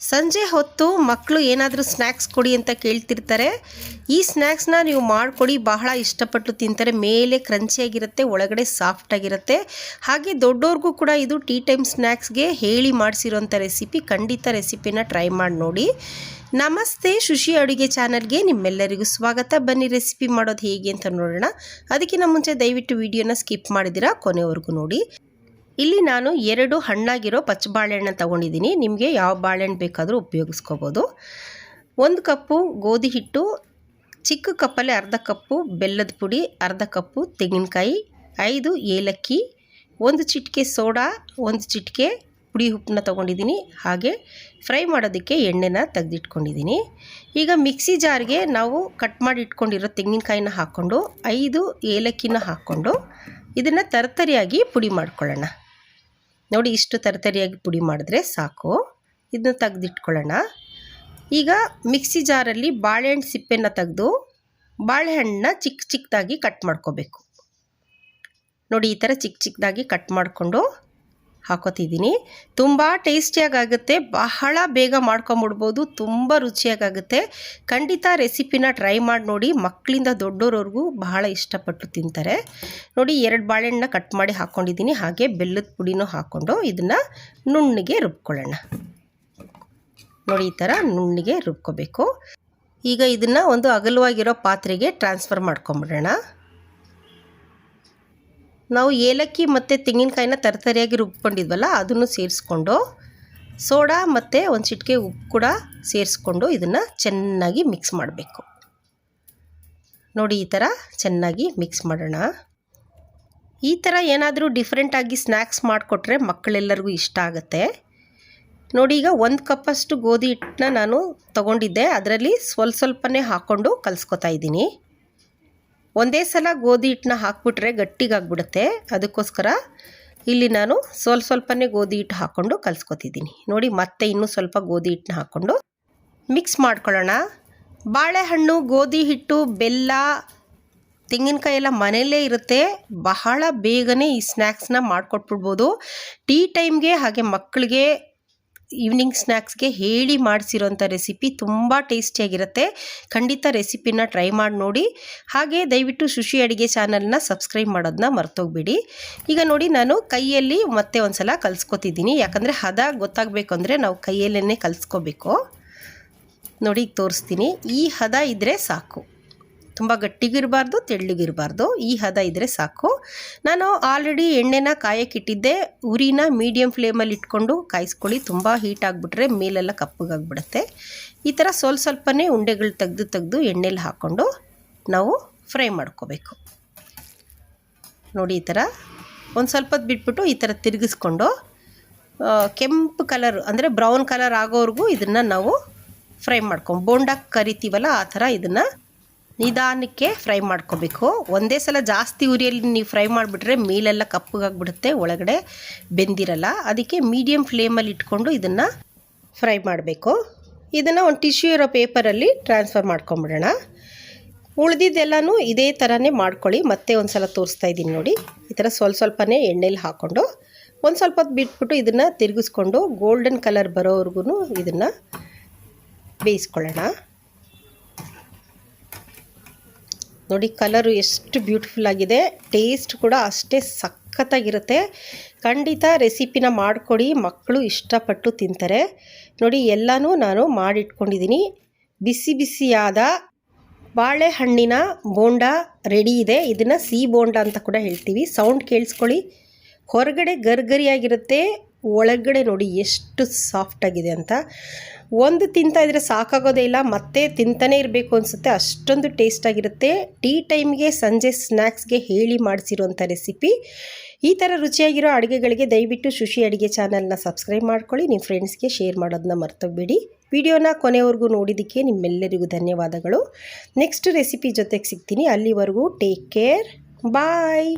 ಸಂಜೆ ಹೊತ್ತು ಮಕ್ಕಳು ಏನಾದರೂ ಸ್ನ್ಯಾಕ್ಸ್ ಕೊಡಿ ಅಂತ ಕೇಳ್ತಿರ್ತಾರೆ. ಈ ಸ್ನ್ಯಾಕ್ಸ್ನ ನೀವು ಮಾಡಿಕೊಡಿ, ಬಹಳ ಇಷ್ಟಪಟ್ಟು ತಿಂತಾರೆ. ಮೇಲೆ ಕ್ರಂಚಿಯಾಗಿರುತ್ತೆ, ಒಳಗಡೆ ಸಾಫ್ಟಾಗಿರುತ್ತೆ. ಹಾಗೆ ದೊಡ್ಡವ್ರಿಗೂ ಕೂಡ ಇದು ಟೀ ಟೈಮ್ ಸ್ನ್ಯಾಕ್ಸ್ಗೆ ಹೇಳಿ ಮಾಡಿಸಿರೋಂಥ ರೆಸಿಪಿ ಖಂಡಿತ ರೆಸಿಪಿನ ಟ್ರೈ ಮಾಡಿ ನೋಡಿ. ನಮಸ್ತೆ ಶುಶಿ ಅಡುಗೆ ಚಾನಲ್ಗೆ ನಿಮ್ಮೆಲ್ಲರಿಗೂ ಸ್ವಾಗತ. ಬನ್ನಿ ರೆಸಿಪಿ ಮಾಡೋದು ಹೇಗೆ ಅಂತ ನೋಡೋಣ. ಅದಕ್ಕಿಂತ ಮುಂಚೆ ದಯವಿಟ್ಟು ವಿಡಿಯೋನ ಸ್ಕಿಪ್ ಮಾಡಿದಿರಾ ಕೊನೆವರೆಗೂ ನೋಡಿ. ಇಲ್ಲಿ ನಾನು ಎರಡು ಹಣ್ಣಾಗಿರೋ ಪಚ್ಚ ಬಾಳೆಹಣ್ಣ ತಗೊಂಡಿದ್ದೀನಿ. ನಿಮಗೆ ಯಾವ ಬಾಳೆಹಣ್ಣು ಬೇಕಾದರೂ ಉಪಯೋಗಿಸ್ಕೋಬೋದು. ಒಂದು ಕಪ್ಪು ಗೋಧಿ ಹಿಟ್ಟು, ಚಿಕ್ಕ ಕಪ್ಪಲ್ಲಿ ಅರ್ಧ ಕಪ್ಪು ಬೆಲ್ಲದ ಪುಡಿ, ಅರ್ಧ ಕಪ್ಪು ತೆಂಗಿನಕಾಯಿ, ಐದು ಏಲಕ್ಕಿ, ಒಂದು ಚಿಟಿಕೆ ಸೋಡಾ, ಒಂದು ಚಿಟಿಕೆ ಪುಡಿ ಉಪ್ಪನ್ನ ತೊಗೊಂಡಿದ್ದೀನಿ. ಹಾಗೆ ಫ್ರೈ ಮಾಡೋದಕ್ಕೆ ಎಣ್ಣೆನ ತೆಗೆದಿಟ್ಕೊಂಡಿದ್ದೀನಿ. ಈಗ ಮಿಕ್ಸಿ ಜಾರ್ಗೆ ನಾವು ಕಟ್ ಮಾಡಿ ಇಟ್ಕೊಂಡಿರೋ ತೆಂಗಿನಕಾಯಿನ ಹಾಕ್ಕೊಂಡು, ಐದು ಏಲಕ್ಕಿನ ಹಾಕ್ಕೊಂಡು, ಇದನ್ನು ತರತರಿಯಾಗಿ ಪುಡಿ ಮಾಡ್ಕೊಳ್ಳೋಣ. ನೋಡಿ ಇಷ್ಟು ತರತರಿಯಾಗಿ ಪುಡಿ ಮಾಡಿದ್ರೆ ಸಾಕು. ಇದನ್ನು ತೆಗೆದಿಟ್ಕೊಳ್ಳೋಣ. ಈಗ ಮಿಕ್ಸಿ ಜಾರಲ್ಲಿ ಬಾಳೆಹಣ್ಣು ಸಿಪ್ಪೆನ ತೆಗೆದು ಬಾಳೆಹಣ್ಣನ್ನ ಚಿಕ್ಕ ಚಿಕ್ಕದಾಗಿ ಕಟ್ ಮಾಡ್ಕೋಬೇಕು. ನೋಡಿ ಈ ಥರ ಚಿಕ್ಕ ಚಿಕ್ಕದಾಗಿ ಕಟ್ ಮಾಡಿಕೊಂಡು ಹಾಕೋತಿದ್ದೀನಿ. ತುಂಬ ಟೇಸ್ಟಿಯಾಗುತ್ತೆ ಬಹಳ ಬೇಗ ಮಾಡ್ಕೊಂಬಿಡ್ಬೋದು. ತುಂಬ ರುಚಿಯಾಗುತ್ತೆ ಖಂಡಿತ ರೆಸಿಪಿನ ಟ್ರೈ ಮಾಡಿ ನೋಡಿ. ಮಕ್ಕಳಿಂದ ದೊಡ್ಡೋರವ್ರಿಗೂ ಬಹಳ ಇಷ್ಟಪಟ್ಟು ತಿಂತಾರೆ. ನೋಡಿ, ಎರಡು ಬಾಳೆಹಣ್ಣನ್ನ ಕಟ್ ಮಾಡಿ ಹಾಕ್ಕೊಂಡಿದ್ದೀನಿ ಹಾಗೆ ಬೆಲ್ಲದ ಪುಡಿನೂ ಹಾಕ್ಕೊಂಡು ಇದನ್ನು ನುಣ್ಣಿಗೆ ರುಬ್ಕೊಳ್ಳೋಣ. ನೋಡಿ, ಈ ಥರ ನುಣ್ಣಿಗೆ ರುಬ್ಕೋಬೇಕು. ಈಗ ಇದನ್ನು ಒಂದು ಅಗಲವಾಗಿರೋ ಪಾತ್ರೆಗೆ ಟ್ರಾನ್ಸ್ಫರ್ ಮಾಡ್ಕೊಂಬಿಡೋಣ. ನಾವು ಏಲಕ್ಕಿ ಮತ್ತು ತೆಂಗಿನಕಾಯಿನ ತರತರಿಯಾಗಿ ರುಬ್ಕೊಂಡಿದ್ವಲ್ಲ, ಅದನ್ನು ಸೇರಿಸ್ಕೊಂಡು ಸೋಡಾ ಮತ್ತು ಒಂದು ಚಿಟಿಕೆ ಉಪ್ಪು ಕೂಡ ಸೇರಿಸ್ಕೊಂಡು ಇದನ್ನು ಚೆನ್ನಾಗಿ ಮಿಕ್ಸ್ ಮಾಡಬೇಕು. ನೋಡಿ ಈ ಥರ ಚೆನ್ನಾಗಿ ಮಿಕ್ಸ್ ಮಾಡೋಣ. ಈ ಥರ ಏನಾದರೂ ಡಿಫ್ರೆಂಟಾಗಿ ಸ್ನ್ಯಾಕ್ಸ್ ಮಾಡಿಕೊಟ್ರೆ ಮಕ್ಕಳೆಲ್ಲರಿಗೂ ಇಷ್ಟ ಆಗುತ್ತೆ. ನೋಡಿ ಈಗ ಒಂದು ಕಪ್ಪಷ್ಟು ಗೋಧಿ ಹಿಟ್ಟನ್ನ ನಾನು ತಗೊಂಡಿದ್ದೆ, ಅದರಲ್ಲಿ ಸ್ವಲ್ಪ ಸ್ವಲ್ಪನೇ ಹಾಕ್ಕೊಂಡು ಕಲಿಸ್ಕೊತಾ ಇದ್ದೀನಿ. ಒಂದೇ ಸಲ ಗೋಧಿ ಹಿಟ್ಟನ್ನ ಹಾಕ್ಬಿಟ್ರೆ ಗಟ್ಟಿಗಾಗ್ಬಿಡುತ್ತೆ. ಅದಕ್ಕೋಸ್ಕರ ಇಲ್ಲಿ ನಾನು ಸ್ವಲ್ಪ ಸ್ವಲ್ಪನೇ ಗೋಧಿ ಹಿಟ್ಟು ಹಾಕ್ಕೊಂಡು ಕಲಿಸ್ಕೊತಿದ್ದೀನಿ. ನೋಡಿ, ಮತ್ತೆ ಇನ್ನೂ ಸ್ವಲ್ಪ ಗೋಧಿ ಹಿಟ್ಟನ್ನ ಹಾಕ್ಕೊಂಡು ಮಿಕ್ಸ್ ಮಾಡ್ಕೊಳ್ಳೋಣ. ಬಾಳೆಹಣ್ಣು ಗೋಧಿ ಹಿಟ್ಟು ಬೆಲ್ಲ, ತೆಂಗಿನಕಾಯಿ ಎಲ್ಲ ಮನೆಯಲ್ಲೇ ಇರುತ್ತೆ. ಬಹಳ ಬೇಗನೆ ಈ ಸ್ನ್ಯಾಕ್ಸ್ನ ಮಾಡಿಕೊಟ್ಬಿಡ್ಬೋದು. ಟೀ ಟೈಮ್ಗೆ ಹಾಗೆ ಮಕ್ಕಳಿಗೆ ಈವ್ನಿಂಗ್ ಸ್ನ್ಯಾಕ್ಸ್ಗೆ ಹೇಳಿ ಮಾಡಿಸಿರೋಂಥ ರೆಸಿಪಿ ತುಂಬ ಟೇಸ್ಟಿಯಾಗಿರುತ್ತೆ ಖಂಡಿತ ರೆಸಿಪಿನ ಟ್ರೈ ಮಾಡಿ ನೋಡಿ. ಹಾಗೆ ದಯವಿಟ್ಟು ಶುಶಿ ಅಡುಗೆ ಚಾನಲ್ನ ಸಬ್ಸ್ಕ್ರೈಬ್ ಮಾಡೋದನ್ನ ಮರ್ತೋಗ್ಬಿಡಿ. ಈಗ ನೋಡಿ ನಾನು ಕೈಯಲ್ಲಿ ಮತ್ತೆ ಒಂದು ಸಲ ಕಲ್ಸ್ಕೊತಿದ್ದೀನಿ. ಯಾಕಂದರೆ ಹದ ಗೊತ್ತಾಗಬೇಕು ಅಂದರೆ ನಾವು ಕೈಯಲ್ಲೇ ಕಲಿಸ್ಕೋಬೇಕು. ನೋಡಿ, ತೋರಿಸ್ತೀನಿ. ಈ ಹದ ಇದ್ದರೆ ಸಾಕು. ತುಂಬ ಗಟ್ಟಿಗಿರಬಾರ್ದು, ತೆಳ್ಳಗಿರಬಾರ್ದು. ಈ ಹದ ಇದ್ದರೆ ಸಾಕು. ನಾನು ಆಲ್ರೆಡಿ ಎಣ್ಣೆನ ಕಾಯಕ್ಕಿಟ್ಟಿದ್ದೆ. ಉರಿನ ಮೀಡಿಯಮ್ ಫ್ಲೇಮಲ್ಲಿ ಇಟ್ಕೊಂಡು ಕಾಯಿಸ್ಕೊಳ್ಳಿ. ತುಂಬ ಹೀಟ್ ಆಗಿಬಿಟ್ರೆ ಮೇಲೆಲ್ಲ ಕಪ್ಪಗಾಗ್ಬಿಡುತ್ತೆ. ಈ ಥರ ಸ್ವಲ್ಪ ಸ್ವಲ್ಪನೇ ಉಂಡೆಗಳು ತೆಗೆದು ತೆಗೆದು ಎಣ್ಣೆಲಿ ಹಾಕ್ಕೊಂಡು ನಾವು ಫ್ರೈ ಮಾಡ್ಕೋಬೇಕು. ನೋಡಿ ಈ ಥರ ಒಂದು ಸ್ವಲ್ಪ ಬಿಟ್ಬಿಟ್ಟು ಈ ಥರ ತಿರುಗಿಸ್ಕೊಂಡು ಕೆಂಪು ಕಲರ್ ಅಂದರೆ ಬ್ರೌನ್ ಕಲರ್ ಆಗೋವರೆಗೂ ಇದನ್ನು ನಾವು ಫ್ರೈ ಮಾಡ್ಕೊಂಡು ಬೋಂಡಾಕ್ ಕರಿತೀವಲ್ಲ ಆ ಥರ ಇದನ್ನು ನಿಧಾನಕ್ಕೆ ಫ್ರೈ ಮಾಡ್ಕೋಬೇಕು. ಒಂದೇ ಸಲ ಜಾಸ್ತಿ ಉರಿಯಲ್ಲಿ ನೀವು ಫ್ರೈ ಮಾಡಿಬಿಟ್ರೆ ಮೇಲೆಲ್ಲ ಕಪ್ಪಗಾಗ್ಬಿಡುತ್ತೆ, ಒಳಗಡೆ ಬೆಂದಿರಲ್ಲ. ಅದಕ್ಕೆ ಮೀಡಿಯಮ್ ಫ್ಲೇಮಲ್ಲಿ ಇಟ್ಕೊಂಡು ಇದನ್ನು ಫ್ರೈ ಮಾಡಬೇಕು. ಇದನ್ನು ಒಂದು ಟಿಶ್ಯೂ ಇರೋ ಪೇಪರಲ್ಲಿ ಟ್ರಾನ್ಸ್ಫರ್ ಮಾಡ್ಕೊಂಬಿಡೋಣ. ಉಳಿದಿದ್ದೆಲ್ಲನೂ ಇದೇ ಥರನೇ ಮಾಡ್ಕೊಳ್ಳಿ. ಮತ್ತೆ ಒಂದು ಸಲ ತೋರಿಸ್ತಾ ಇದ್ದೀನಿ ನೋಡಿ. ಈ ಥರ ಸ್ವಲ್ಪ ಸ್ವಲ್ಪನೇ ಎಣ್ಣೆಲಿ ಹಾಕ್ಕೊಂಡು ಒಂದು ಸ್ವಲ್ಪ ಹೊತ್ತು ಬಿಟ್ಬಿಟ್ಟು ಇದನ್ನು ತಿರುಗಿಸ್ಕೊಂಡು ಗೋಲ್ಡನ್ ಕಲರ್ ಬರೋವರೆಗೂ ಇದನ್ನು ಬೇಯಿಸ್ಕೊಳ್ಳೋಣ. ನೋಡಿ ಕಲರು ಎಷ್ಟು ಬ್ಯೂಟಿಫುಲ್ ಆಗಿದೆ. ಟೇಸ್ಟ್ ಕೂಡ ಅಷ್ಟೇ ಸಖತ್ತಾಗಿರುತ್ತೆ. ಖಂಡಿತ ರೆಸಿಪಿನ ಮಾಡಿಕೊಡಿ, ಮಕ್ಕಳು ಇಷ್ಟಪಟ್ಟು ತಿಂತಾರೆ. ನೋಡಿ, ಎಲ್ಲನೂ ನಾನು ಮಾಡಿಟ್ಕೊಂಡಿದ್ದೀನಿ. ಬಿಸಿ ಬಿಸಿಯಾದ ಬಾಳೆಹಣ್ಣಿನ ಬೋಂಡ ರೆಡಿ ಇದೆ. ಇದನ್ನು ಸಿಹಿ ಬೋಂಡ ಅಂತ ಕೂಡ ಹೇಳ್ತೀವಿ. ಸೌಂಡ್ ಕೇಳಿಸ್ಕೊಳ್ಳಿ. ಹೊರಗಡೆ ಗರ್ಗರಿಯಾಗಿರುತ್ತೆ. ಒಳಗಡೆ ನೋಡಿ ಎಷ್ಟು ಸಾಫ್ಟಾಗಿದೆ ಅಂತ. ಒಂದು ತಿಂತಾ ಇದ್ರೆ ಸಾಕಾಗೋದೇ ಇಲ್ಲ, ಮತ್ತೆ ತಿಂತಾನೇ ಇರಬೇಕು ಅನಿಸುತ್ತೆ. ಅಷ್ಟೊಂದು ಟೇಸ್ಟಾಗಿರುತ್ತೆ ಟೀ ಟೈಮ್ಗೆ ಸಂಜೆ ಸ್ನ್ಯಾಕ್ಸ್ಗೆ ಹೇಳಿ ಮಾಡಿಸಿರುವಂಥ ರೆಸಿಪಿ ಈ ಥರ ರುಚಿಯಾಗಿರೋ ಅಡುಗೆಗಳಿಗೆ ದಯವಿಟ್ಟು ಶುಶಿ ಅಡುಗೆ ಚಾನಲ್ನ ಸಬ್ಸ್ಕ್ರೈಬ್ ಮಾಡ್ಕೊಳ್ಳಿ. ನಿಮ್ಮ ಫ್ರೆಂಡ್ಸ್ಗೆ ಶೇರ್ ಮಾಡೋದನ್ನ ಮರ್ತೋಗ್ಬೇಡಿ. ವಿಡಿಯೋನ ಕೊನೆವರೆಗೂ ನೋಡಿದ್ದಕ್ಕೆ ನಿಮ್ಮೆಲ್ಲರಿಗೂ ಧನ್ಯವಾದಗಳು. ನೆಕ್ಸ್ಟ್ ರೆಸಿಪಿ ಜೊತೆಗೆ ಸಿಗ್ತೀನಿ. ಅಲ್ಲಿವರೆಗೂ ಟೇಕ್ ಕೇರ್ ಬಾಯ್